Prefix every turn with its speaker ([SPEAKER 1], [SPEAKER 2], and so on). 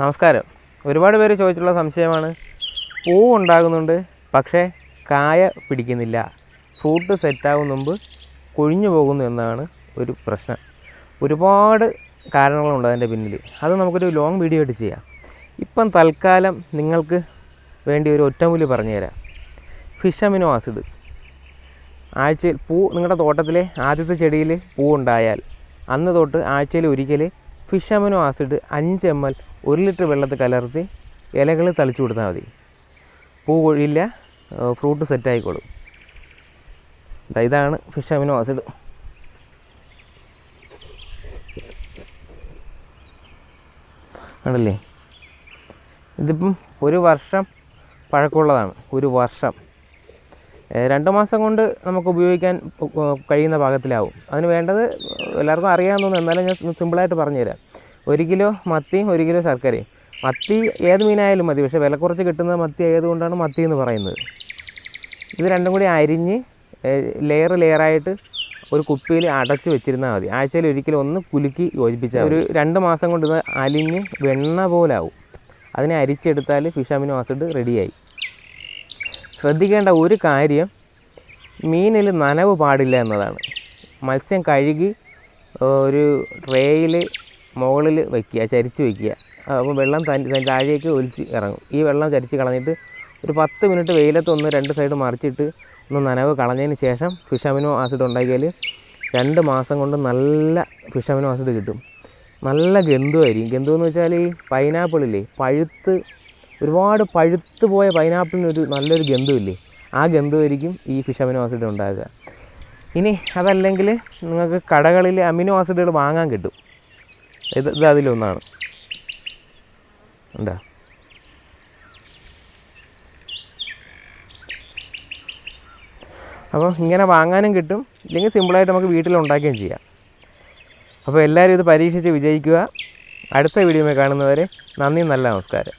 [SPEAKER 1] നമസ്കാരം. ഒരുപാട് പേര് ചോദിച്ചിട്ടുള്ള സംശയമാണ്. പൂ ഉണ്ടാകുന്നുണ്ട് പക്ഷേ കായ പിടിക്കുന്നില്ല. ഫ്രൂട്ട് സെറ്റാകും മുമ്പ് കൊഴിഞ്ഞു പോകുന്നു എന്നാണ് ഒരു പ്രശ്നം. ഒരുപാട് കാരണങ്ങളുണ്ട് അതിന്റെ പിന്നിൽ. അത് നമുക്കൊരു ലോങ് വീഡിയോ ആയിട്ട് ചെയ്യാം. ഇപ്പം തൽക്കാലം നിങ്ങൾക്ക് വേണ്ടി ഒരു ഒറ്റമൂലി പറഞ്ഞുതരാം. Fish amino acid. ആഴ്ചയിൽ പൂ നിങ്ങളുടെ തോട്ടത്തിലെ ആദ്യത്തെ ചെടിയിൽ പൂ ഉണ്ടായാൽ അന്ന് തൊട്ട് ആഴ്ചയിൽ ഒരിക്കൽ ഫിഷ് അമിനോ ആസിഡ് അഞ്ച് എം എൽ ഒരു ലിറ്റർ വെള്ളത്തിൽ കലർത്തി ഇലകളിൽ തളിച്ചു കൊടുത്താൽ മതി. പൂ കൊഴിയില്ല ഫ്രൂട്ട് സെറ്റ് ആയിക്കോളും. ഇതാണ് ഫിഷ് അമിനോ ആസിഡ് ആണല്ലേ ഇതിപ്പം ഒരു വർഷം പഴക്കമുള്ളതാണ് ഒരു വർഷം. രണ്ട് മാസം കൊണ്ട് നമുക്ക് ഉപയോഗിക്കാൻ കഴിയുന്ന പാകത്തിലാവും. അതിന് വേണ്ടത് എല്ലാവർക്കും അറിയാമെന്ന് തോന്നുന്നു എന്നാലും ഞാൻ സിമ്പിളായിട്ട് പറഞ്ഞുതരാം. ഒരു കിലോ മത്തിയും ഒരു കിലോ ശർക്കരയും മത്തി ഏത് മീനായാലും മതി പക്ഷേ വില കുറച്ച് കിട്ടുന്ന മത്തി ആയതുകൊണ്ടാണ് മത്തി എന്ന് പറയുന്നത്. ഇത് രണ്ടും കൂടി അരിഞ്ഞ് ലെയർ ലെയറായിട്ട് ഒരു കുപ്പിയിൽ അടച്ച് വെച്ചിരുന്നാൽ മതി. ആഴ്ചയിൽ ഒരിക്കലും ഒന്ന് കുലുക്കി യോജിപ്പിച്ചാൽ ഒരു രണ്ട് മാസം കൊണ്ട് ഇത് അലിഞ്ഞ് വെണ്ണ പോലാവും. അതിനെ അരിച്ചെടുത്താൽ ഫിഷ് അമിനോ ആസിഡ് റെഡിയായി ശ്രദ്ധിക്കേണ്ട ഒരു കാര്യം മീനിൽ നനവ് പാടില്ല എന്നതാണ്. മത്സ്യം കഴുകി ഒരു ട്രേയിൽ മുകളിൽ വയ്ക്കുക ചരിച്ച് വയ്ക്കുക. അപ്പോൾ വെള്ളം തന്റെ തൻ താഴേക്ക് ഒലിച്ച് ഇറങ്ങും. ഈ വെള്ളം ചരിച്ച് കളഞ്ഞിട്ട് ഒരു പത്ത് മിനിറ്റ് വെയിലത്ത് ഒന്ന് രണ്ട് സൈഡ് മറിച്ചിട്ട് ഒന്ന് നനവ് കളഞ്ഞതിന് ശേഷം ഫിഷ് അമിനോ ആസിഡ് ഉണ്ടാക്കിയാൽ രണ്ട് മാസം കൊണ്ട് നല്ല ഫിഷ് അമിനോ ആസിഡ് കിട്ടും. നല്ല ഗന്ധുവായിരിക്കും ഗന്ധു എന്ന് വെച്ചാൽ ഈ പൈനാപ്പിളില്ലേ പഴുത്ത് ഒരുപാട് പഴുത്ത് പോയ പൈനാപ്പിളിനൊരു നല്ലൊരു ഗന്ധമില്ലേ ആ ഗന്ധമായിരിക്കും ഈ ഫിഷ് അമിനോ ആസിഡ് ഉണ്ടാകുക. ഇനി അതല്ലെങ്കിൽ നിങ്ങൾക്ക് കടകളിൽ അമിനോ ആസിഡുകൾ വാങ്ങാൻ കിട്ടും. ഇത് ഇത് അതിലൊന്നാണ്. എന്താ അപ്പോൾ ഇങ്ങനെ വാങ്ങാനും കിട്ടും. ഇല്ലെങ്കിൽ സിമ്പിളായിട്ട് നമുക്ക് വീട്ടിൽ ഉണ്ടാക്കുകയും ചെയ്യാം. അപ്പോൾ എല്ലാവരും ഇത് പരീക്ഷിച്ച് വിജയിക്കുക. അടുത്ത വീഡിയോ കാണുന്നവരെ നന്ദി നല്ല നമസ്കാരം.